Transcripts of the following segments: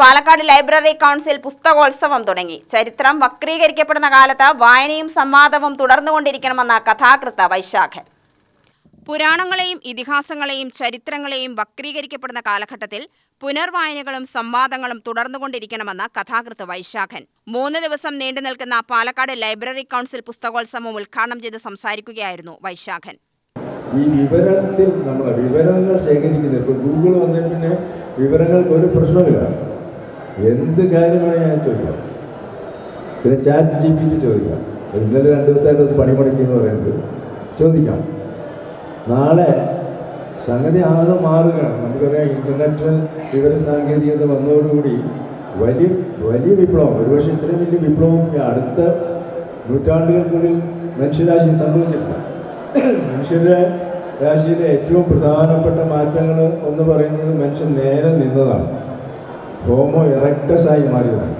Palakkad library council പുസ്തകോത്സവം തുടങ്ങി. ചരിത്രം വക്രീകരിക്കപ്പെടുന്ന കാലത്ത് വായനയും സംവാദവും തുടർന്നുകൊണ്ടിരിക്കണമെന്ന കഥാകൃത്ത് വൈശാഖൻ. പുരാണങ്ങളെയും ഇതിഹാസങ്ങളെയും ചരിത്രങ്ങളെയും വക്രീകരിക്കപ്പെടുന്ന കാലഘട്ടത്തിൽ പുനർവായനകളും സംവാദങ്ങളും തുടർന്നുകൊണ്ടിരിക്കണമെന്ന് കഥാകൃത്ത് വൈശാഖൻ. മൂന്ന് ദിവസം നീണ്ടു നിൽക്കുന്ന പാലക്കാട് ലൈബ്രറി കൗൺസിൽ പുസ്തകോത്സവം ഉദ്ഘാടനം ചെയ്ത് സംസാരിക്കുകയായിരുന്നു വൈശാഖൻ. ഈ വിവരത്തിൽ നമ്മളെ വിവരങ്ങൾ ശേഖരിക്കുന്നത് ഇപ്പോൾ ഗൂഗിൾ വന്നതിൽ പിന്നെ വിവരങ്ങൾക്ക് ഒരു പ്രശ്നമില്ല എന്ത് കാര്യമാണ് ഞാൻ ചോദിക്കാം. പിന്നെ ചാറ്റ് ജി പി ചോദിക്കാം. ഇന്നലെ രണ്ട് ദിവസമായിട്ട് അത് പണിമുടക്കി എന്ന് പറയുന്നത് ചോദിക്കാം. നാളെ സംഗതി ആകെ മാറുകയാണ്. നമുക്കറിയാം ഇന്റർനെറ്റ് വിവര സാങ്കേതികത വന്നതോടുകൂടി വലിയ വലിയ വിപ്ലവം. ഒരുപക്ഷെ ഇത്രയും വലിയ വിപ്ലവം അടുത്ത നൂറ്റാണ്ടുകൾക്കുള്ളിൽ മനുഷ്യരാശി സംഭവിച്ചിട്ടില്ല. മനുഷ്യരുടെ രാശിയിലെ ഏറ്റവും പ്രധാനപ്പെട്ട മാറ്റങ്ങൾ എന്ന് പറയുന്നത് മനുഷ്യൻ നേരെ നിന്നതാണ്. ഹോമോ ഇറക്ടസായി മാറിയതാണ്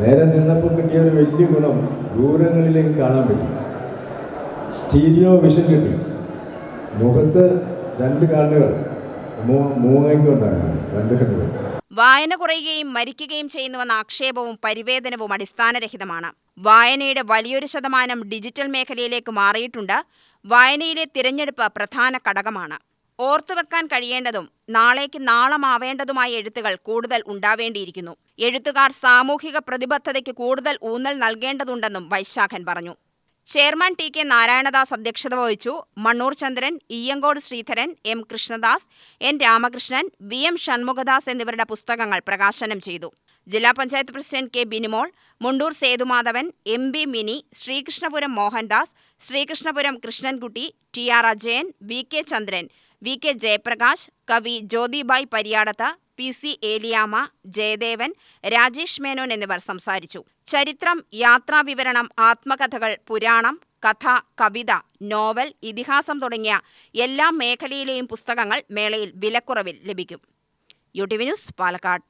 നേരെ നിന്നപ്പോൾ കിട്ടിയ ഒരു വലിയ ഗുണം ദൂരങ്ങളിലേക്ക് കാണാൻ പറ്റി. സ്റ്റീരിയോ വിഷൻ കിട്ടി. മുഖത്ത് രണ്ട് കണ്ണുകൾ രണ്ട് കണ്ണുകൾ. വായന കുറയുകയും മരിക്കുകയും ചെയ്യുന്നുവെന്ന ആക്ഷേപവും പരിവേദനവും അടിസ്ഥാനരഹിതമാണ്. വായനയുടെ വലിയൊരു ശതമാനം ഡിജിറ്റൽ മേഖലയിലേക്ക് മാറിയിട്ടുണ്ട്. വായനയിലെ തിരഞ്ഞെടുപ്പ് പ്രധാന ഘടകമാണ്. ഓർത്തുവെക്കാൻ കഴിയേണ്ടതും നാളേക്ക് നാളമാവേണ്ടതുമായ എഴുത്തുകൾ കൂടുതൽ ഉണ്ടാവേണ്ടിയിരിക്കുന്നു. എഴുത്തുകാർ സാമൂഹിക പ്രതിബദ്ധതയ്ക്ക് കൂടുതൽ ഊന്നൽ നൽകേണ്ടതുണ്ടെന്നും വൈശാഖൻ പറഞ്ഞു. ചെയർമാൻ ടി കെ നാരായണദാസ് അധ്യക്ഷത വഹിച്ചു. Mannur Chandran Iyyankode Sreedharan M Krishnadas N Ramakrishnan V M Shanmukhadas എന്നിവരുടെ പുസ്തകങ്ങൾ പ്രകാശനം ചെയ്തു. ജില്ലാ panchayat president K Binimol Mundur Sethumadhavan M B Mini Sreekrishnapuram Mohandas Sreekrishnapuram Krishnankutty T R Ajayan V K Chandran V K Jayaprakash കവി Jyothibai Pariyadath P C Eliyama Jayadevan Rajesh Menon എന്നിവർ സംസാരിച്ചു. ചരിത്രം യാത്രാവിവരണം ആത്മകഥകൾ പുരാണം കഥ കവിത നോവൽ ഇതിഹാസം തുടങ്ങിയ എല്ലാ മേഖലയിലെയും പുസ്തകങ്ങൾ മേളയിൽ വിലക്കുറവിൽ ലഭിക്കും. U T V news Palakkad.